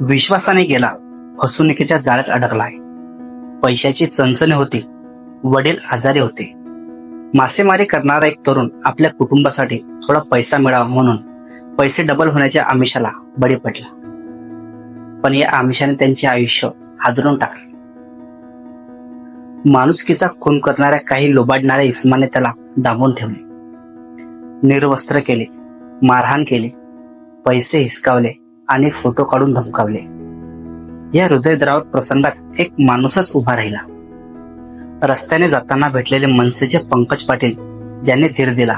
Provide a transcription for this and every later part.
विश्वासाने गेला फसवणुकीच्या जाळ्यात अडकलाय. पैशाची चणचणी होती वडील आजारी होते. मासेमारी करणारा एक तरुण आपल्या कुटुंबासाठी थोडा पैसा मिळावा म्हणून पैसे डबल होण्याच्या आमिषाला बळी पडला. पण या आमिषाने त्यांचे आयुष्य हादरून टाकले. माणुसकीचा खून करणाऱ्या काही लोबाडणाऱ्या इस्माने त्याला डांबून ठेवले. निर्वस्त्र केले मारहाण केली पैसे हिसकावले आणि फोटो काढून धमकावले. या हृदयद्रावक प्रसंगात एक माणूसच उभा राहिला. रस्त्याने जाताना भेटलेले मनसेचे पंकज पाटील ज्यांनी धीर दिला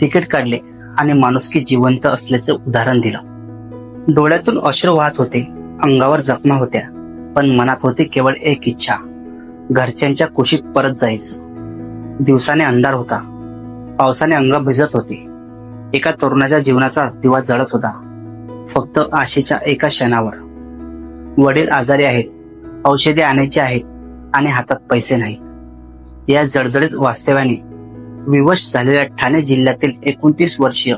तिकीट काढले आणि माणुसकी जिवंत असल्याचे उदाहरण दिलं. डोळ्यातून अश्रू वाहत होते अंगावर जखमा होत्या पण मनात होती केवळ एक इच्छा घरच्यांच्या कुशीत परत जायचं. दिवसाने अंधार होता. पावसाने अंग भिजत होते. एका तरुणाच्या जीवनाचा दिवा जळत होता. फक्त आशेच्या एका क्षणावर. वडील आजारी आहेत औषधे आणायची आहेत आणि हातात पैसे नाही. या जडजडीत वास्तव्याने विवश झालेल्या ठाणे जिल्ह्यातील एकोणतीस वर्षीय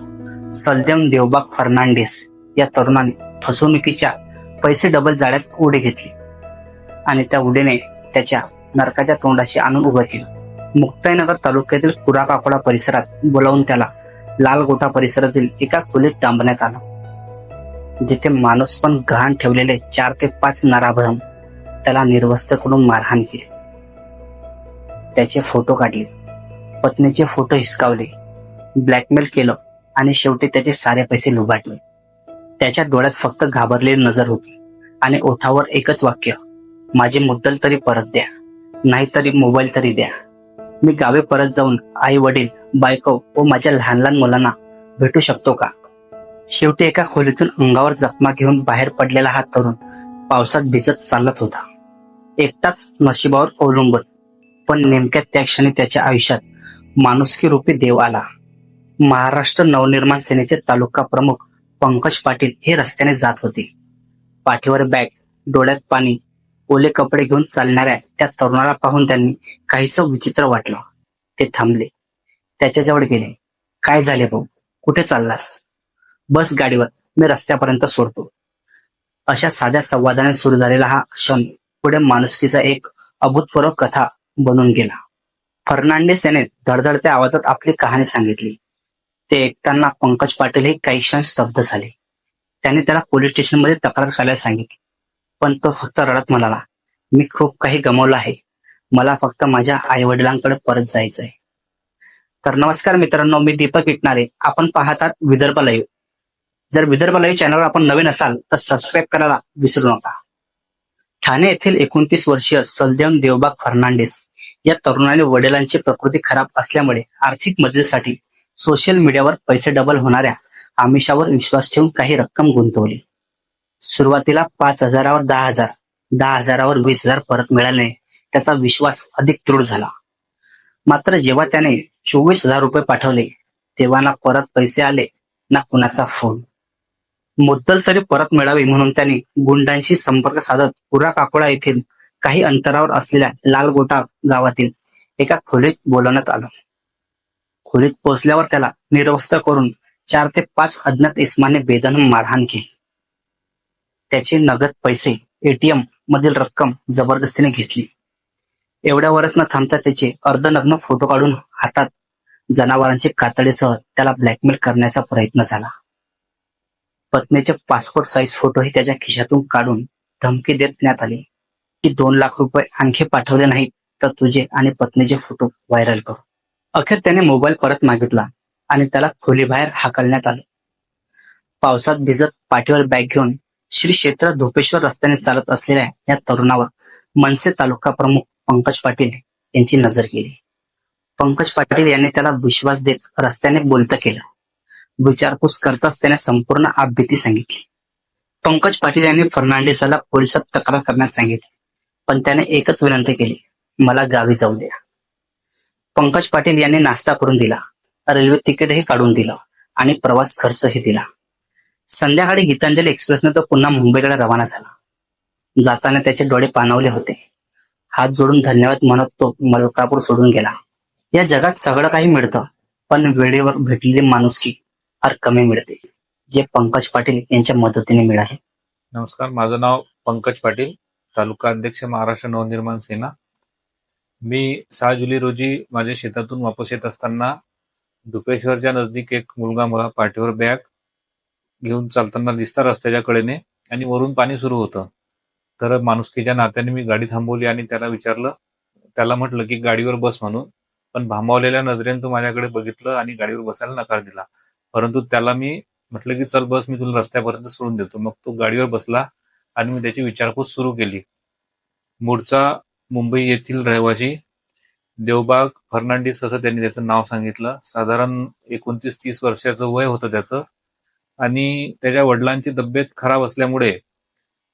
सलदेम देवबाग फर्नांडिस या तरुणाने फसवणुकीच्या पैसे डबल जाळ्यात उडी घेतली आणि त्या उडीने त्याच्या नरकाच्या तोंडाशी आणून उभं केलं. मुक्ताईनगर तालुक्यातील कुराकाकोडा परिसरात बोलावून त्याला लालगोटा परिसरातील एका खोलीत डांबण्यात आलं. जिथे माणूस पण गहाण ठेवलेले चार ते पाच नराभरण त्याला निर्वस्त्र करून मारहाण केली. त्याचे फोटो काढले. पत्नीचे फोटो हिसकावले. ब्लॅकमेल केलं आणि शेवटी त्याचे सारे पैसे लुबाटले. त्याच्या डोळ्यात फक्त घाबरलेली नजर होती आणि ओठावर एकच वाक्य माझे मुद्दल तरी परत द्या नाहीतरी मोबाईल तरी द्या. मी गावे परत जाऊन आई वडील बायको व माझ्या लहान लहान मुलांना भेटू शकतो का? शेवटी एका खोलीतून अंगावर जखमा घेऊन बाहेर पडलेला हा तरुण पावसात भिजत चालत होता. एकटाच नशिबावर अवलंबून. पण नेमक्या त्या क्षणी त्याच्या आयुष्यात माणुसकी रूपी देव आला. महाराष्ट्र नवनिर्माण सेनेचे तालुका प्रमुख पंकज पाटील हे रस्त्याने जात होते. पाठीवर बॅग डोळ्यात पाणी ओले कपडे घेऊन चालणाऱ्या त्या तरुणाला पाहून त्यांनी काहीच विचित्र वाटलं. ते थांबले. त्याच्याजवळ गेले. काय झाले भाऊ? कुठे चाललास? बस गाडीवर मी रस्त्यापर्यंत सोडतो. अशा साध्या संवादाने सुरू झालेला हा क्षण पुढे माणुसकीचा एक अभूतपूर्व कथा बनून गेला. फर्नांडिस याने धडधडत्या आवाजात आपली कहाणी सांगितली. ते ऐकताना पंकज पाटील हे काही क्षण स्तब्ध झाले. त्याने त्याला पोलीस स्टेशनमध्ये तक्रार करायला सांगितली. पण तो फक्त रडत म्हणाला मी खूप काही गमावलं आहे. मला फक्त माझ्या आई वडिलांकडे परत आहे तर नमस्कार मित्रांनो मी दीपक इटणारे आपण पाहतात विदर्भ लाईव्ह जर विदर्भ लाईव्ह चॅनलवर आपण नवीन असाल तर सबस्क्राईब करायला विसरू नका. ठाणे येथील एकोणतीस वर्षीय सलदेव देवबाग फर्नांडिस या तरुणाने वडिलांची प्रकृती खराब असल्यामुळे आर्थिक मदतीसाठी सोशल मीडियावर पैसे डबल होणाऱ्या आमिषावर विश्वास ठेवून काही रक्कम गुंतवली. सुरुवातीला पाच हजारावर दहा हजार दहा हजारावर वीस हजार परत मिळाल्याने त्याचा विश्वास अधिक दृढ झाला. मात्र जेव्हा त्याने चोवीस हजार रुपये पाठवले तेव्हा ना परत पैसे आले ना कुणाचा फोन मुद्दल तरी परत मिळावी म्हणून त्यांनी गुंडांशी संपर्क साधत पुरा काकोडा येथील काही अंतरावर असलेल्या लालगोटा गावातील एका खोलीत बोलवण्यात आलं. खोलीत पोहोचल्यावर त्याला निर्वस्त्र करून चार ते पाच अज्ञात इस्माने बेदन मारहाण केली. त्याचे नगद पैसे एटीएम मधील रक्कम जबरदस्तीने घेतली. एवढ्यावरच न थांबता त्याचे अर्धनग्न फोटो काढून हातात जनावरांचे कातडीसह त्याला ब्लॅकमेल करण्याचा प्रयत्न झाला. पत्नीचे पासपोर्ट साईज फोटोही त्याच्या खिशातून काढून धमकी देण्यात आली. की दोन लाख रुपये आणखी पाठवले नाहीत तर तुझे आणि पत्नीचे फोटो व्हायरल करू. अखेर त्याने मोबाईल परत मागितला आणि त्याला खोलीबाहेर हाकलण्यात आलं. पावसात भिजत पाठीवर बॅग घेऊन श्री क्षेत्र धोपेश्वर रस्त्याने चालत असलेल्या या तरुणावर मनसे तालुका प्रमुख पंकज पाटील यांची नजर गेली. पंकज पाटील यांनी त्याला विश्वास देत रस्त्याने बोलतं केलं. विचारपूस करताच त्याने संपूर्ण आपबीती सांगितली. पंकज पाटील यांनी फर्नांडिसला पोलिसात तक्रार करण्यास सांगितली. पण त्याने एकच विनंती केली मला गावी जाऊ द्या. पंकज पाटील यांनी नाश्ता करून दिला रेल्वे तिकीटही काढून दिलं आणि प्रवास खर्चही दिला. संध्याकाळी गीतांजली एक्सप्रेसने तो पुन्हा मुंबईकडे रवाना झाला. जाताना त्याचे डोळे पाणावले होते. हात जोडून धन्यवाद म्हणत तो मलकापूर सोडून गेला. या जगात सगळं काही मिळतं पण वेळेवर भेटलेली माणुसकी फार कमी मिळते. जे पंकज पाटील यांच्या मदतीने मिळाले. नमस्कार माझं नाव पंकज पाटील तालुका अध्यक्ष महाराष्ट्र नवनिर्माण सेना. मी सहा जुलै रोजी माझ्या शेतातून वापस येत असताना धुपेश्वरच्या नजदीक एक मुलगा मला पाठीवर बॅग घेऊन चालताना दिसता रस्त्याच्या कडेने आणि वरून पाणी सुरू होतं. तर माणुसकीच्या नात्याने मी गाडी थांबवली आणि त्याला विचारलं. त्याला म्हटलं की गाडीवर बस म्हणून. पण भांबावलेल्या नजरेने तो माझ्याकडे बघितलं आणि गाडीवर बसायला नकार दिला. परंतु त्याला मी म्हटलं की चल बस मी तुला रस्त्यापर्यंत सोडून देतो. मग तो गाडीवर बसला आणि मी त्याची विचारपूस सुरू केली. मूळचा मुंबई येथील रहिवासी देवबाग फर्नांडिस असं त्यांनी त्याचं नाव सांगितलं. साधारण एकोणतीस तीस वर्षाचं वय होतं त्याचं. आणि त्याच्या वडिलांची तब्येत खराब असल्यामुळे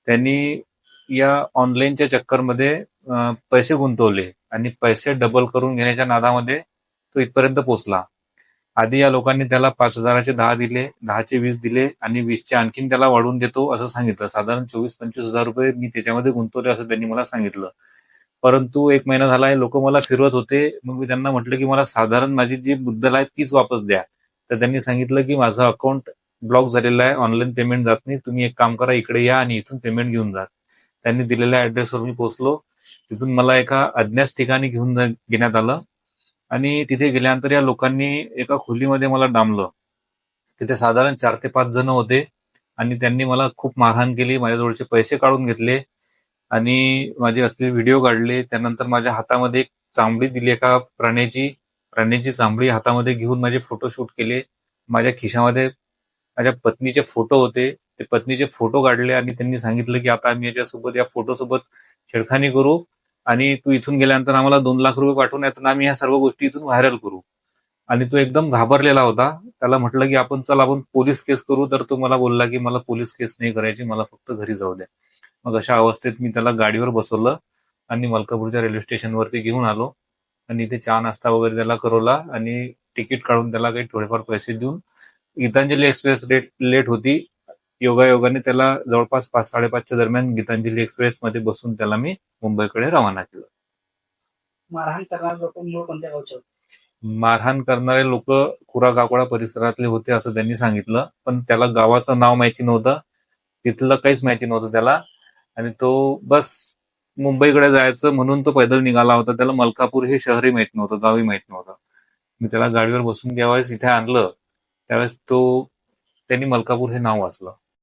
त्यांनी या ऑनलाईनच्या चक्करमध्ये पैसे गुंतवले आणि पैसे डबल करून घेण्याच्या नादामध्ये तो इथपर्यंत पोहोचला. आधी या लोकांनी त्याला पाच हजाराचे दहा दिले दहाचे वीस दिले आणि वीसचे आणखीन त्याला वाढवून देतो असं सांगितलं. साधारण चोवीस पंचवीस हजार रुपये मी त्याच्यामध्ये गुंतवले असं त्यांनी मला सांगितलं. परंतु एक महिना झाला लोक मला फिरवत होते. मग मी त्यांना म्हटलं की मला साधारण माझी जी मुद्दल आहे तीच वापस द्या. तर त्यांनी सांगितलं की माझं अकाउंट ब्लॉक झालेलं आहे ऑनलाईन पेमेंट जात नाही. तुम्ही एक काम करा इकडे या आणि इथून पेमेंट घेऊन जा. त्यांनी दिलेल्या ऍड्रेसवर मी पोहोचलो. तिथून मला एका अज्ञात ठिकाणी घेऊन घेण्यात आलं. आणि तिथे गेल्यानंतर या लोकांनी एका खोलीमध्ये मला डांबलं. तिथे साधारण चार ते पाच जण होते आणि त्यांनी मला खूप मारहाण केली माझ्याजवळचे पैसे काढून घेतले आणि माझे असले व्हिडिओ काढले. त्यानंतर माझ्या हातामध्ये एक चांबडी दिली एका प्राण्याची. प्राण्याची चांबडी हातामध्ये घेऊन माझे फोटोशूट केले. माझ्या खिशामध्ये माझ्या पत्नीचे फोटो होते. ते पत्नीचे फोटो काढले आणि त्यांनी सांगितलं की आता आम्ही याच्यासोबत या फोटोसोबत छेडखानी करू. आणि तू इथून गेल्यानंतर आम्हाला दोन लाख रुपये पाठवून ना आम्ही ह्या सर्व गोष्टी इथून व्हायरल करू. आणि तो एकदम घाबरलेला होता. त्याला म्हटलं की आपण चल आपण पोलीस केस करू. तर तो मला बोलला की मला पोलीस केस नाही करायची मला फक्त घरी जाऊ द्या. मग अशा अवस्थेत मी त्याला गाडीवर बसवलं आणि मलकापूरच्या रेल्वे स्टेशनवरती घेऊन आलो. आणि इथे चहा नाश्ता वगैरे त्याला करवला आणि तिकीट काढून त्याला काही थोडेफार पैसे देऊन. गीतांजली एक्सप्रेस लेट लेट होती. योगायोगाने त्याला जवळपास पाच साडेपाचच्या दरम्यान गीतांजली एक्सप्रेस मध्ये बसून त्याला मी मुंबईकडे रवाना केलं. मारहाण करणारे लोक मूळ कोणत्या गावचे होते? मारहाण करणारे लोक कुरा काकोडा परिसरातले होते असं त्यांनी सांगितलं पण त्याला गावाचं नाव माहिती नव्हतं. तिथलं काहीच माहिती नव्हतं त्याला. आणि तो बस मुंबईकडे जायचं म्हणून तो पैदल निघाला होता. त्याला मलकापूर हे शहरही माहीत नव्हतं गावही माहीत नव्हतं. मी त्याला गाडीवर बसून ज्यावेळेस इथे आणलं त्यावेळेस तो त्यांनी मलकापूर हे नाव वाचलं.